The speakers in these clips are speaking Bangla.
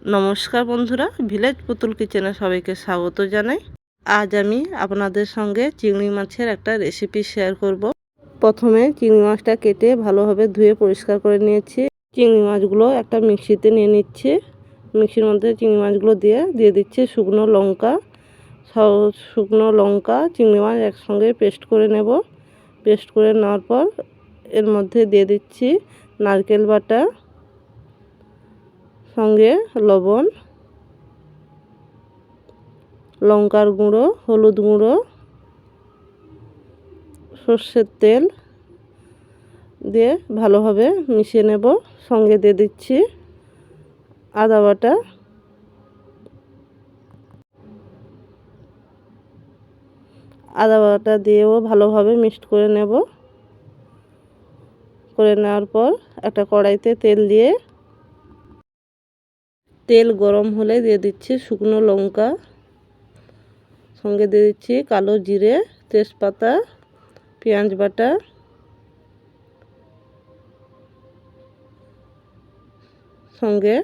নমস্কার বন্ধুরা, ভিলেজ পুতুল কিচেনে সবাইকে স্বাগত জানাই। আজ আমি আপনাদের সঙ্গে চিংড়ি মাছের একটা রেসিপি শেয়ার করব। প্রথমে চিংড়ি মাছটা কেটে ভালোভাবে ধুয়ে পরিষ্কার করে নিয়েছি। চিংড়ি মাছগুলো একটা মিক্সিতে নিয়ে নিচ্ছে। মিক্সির মধ্যে চিংড়ি মাছগুলো দিয়ে দিয়ে দিচ্ছে শুকনো লঙ্কা। শুকনো লঙ্কা, চিংড়ি মাছ একসঙ্গে পেস্ট করে নেব। পেস্ট করে নেওয়ার পর এর মধ্যে দিয়ে দিচ্ছি নারকেল বাটা। সঙ্গে লবণ, লঙ্কার গুঁড়ো, হলুদ গুঁড়ো, সর্ষের তেল দিয়ে ভালোভাবে মিশিয়ে নেব। সঙ্গে দিয়ে দিচ্ছি আদা বাটা। আদা বাটা দিয়েও ভালোভাবে মিক্সড করে নেব। করে নেওয়ার পর একটা কড়াইতে তেল দিয়ে তেল গরম হলে দিয়ে দিচ্ছি শুকনো লঙ্কা। সঙ্গে দিয়ে দিচ্ছি কালো জিরে, তেজপাতা, পেঁয়াজ বাটা। সঙ্গে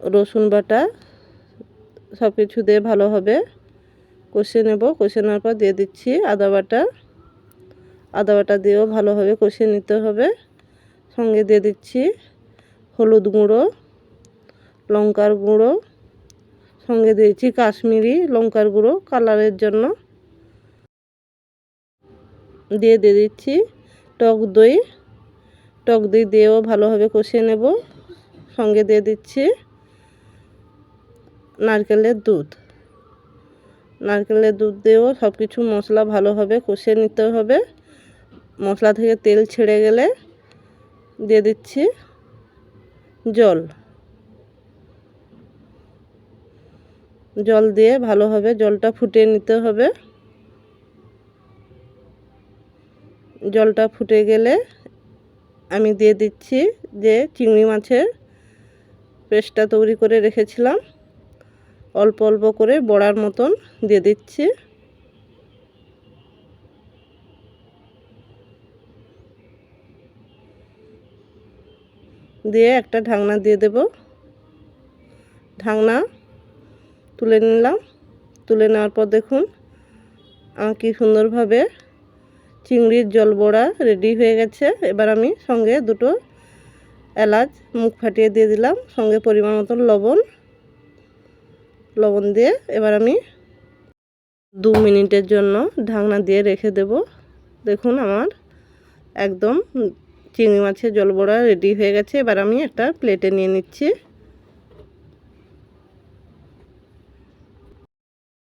রসুন বাটা সব কিছু দিয়ে ভালোভাবে কষে নেব, কষে নেওয়ার পর দিয়ে দিচ্ছি আদা বাটা। আদা বাটা দিয়েও ভালোভাবে কষিয়ে নিতে হবে। সঙ্গে দিয়ে দিচ্ছি হলুদ গুঁড়ো। লঙ্কার গুঁড়ো, সঙ্গে দিয়েছি কাশ্মীরি লঙ্কার গুঁড়ো কালারের জন্য। দিয়ে দিয়ে দিচ্ছি টক দই। টক দই দিয়েও ভালোভাবে কষিয়ে নেব। সঙ্গে দিয়ে দিচ্ছি নারকেলের দুধ। নারকেলের দুধ দিয়েও সব কিছু মশলা ভালোভাবে কষিয়ে নিতে হবে। মশলা থেকে তেল ছেড়ে গেলে দিয়ে দিচ্ছি জল। জল দিয়ে ভালোভাবে জলটা ফুটিয়ে নিতে হবে। জলটা ফুটে গেলে আমি দিয়ে দিচ্ছি যে চিংড়ি মাছের পেস্টটা তৈরি করে রেখেছিলাম। অল্প অল্প করে বড়ার মতন দিয়ে দিচ্ছি। দিয়ে একটা ঢাকনা দিয়ে দেব। ঢাকনা তুলে নিলাম। তুলে নেওয়ার পর দেখুন আমার কি সুন্দরভাবে চিংড়ির জল বড়া রেডি হয়ে গেছে। এবার আমি সঙ্গে দুটো এলাচ মুখ ফাটিয়ে দিয়ে দিলাম, সঙ্গে পরিমাণ মতন লবণ। লবণ দিয়ে এবার আমি দু মিনিটের জন্য ঢাকনা দিয়ে রেখে দেব। দেখুন আমার একদম চিংড়ি মাছের জল বড়া রেডি হয়ে গেছে। এবার আমি একটা প্লেটে নিয়ে নিচ্ছি।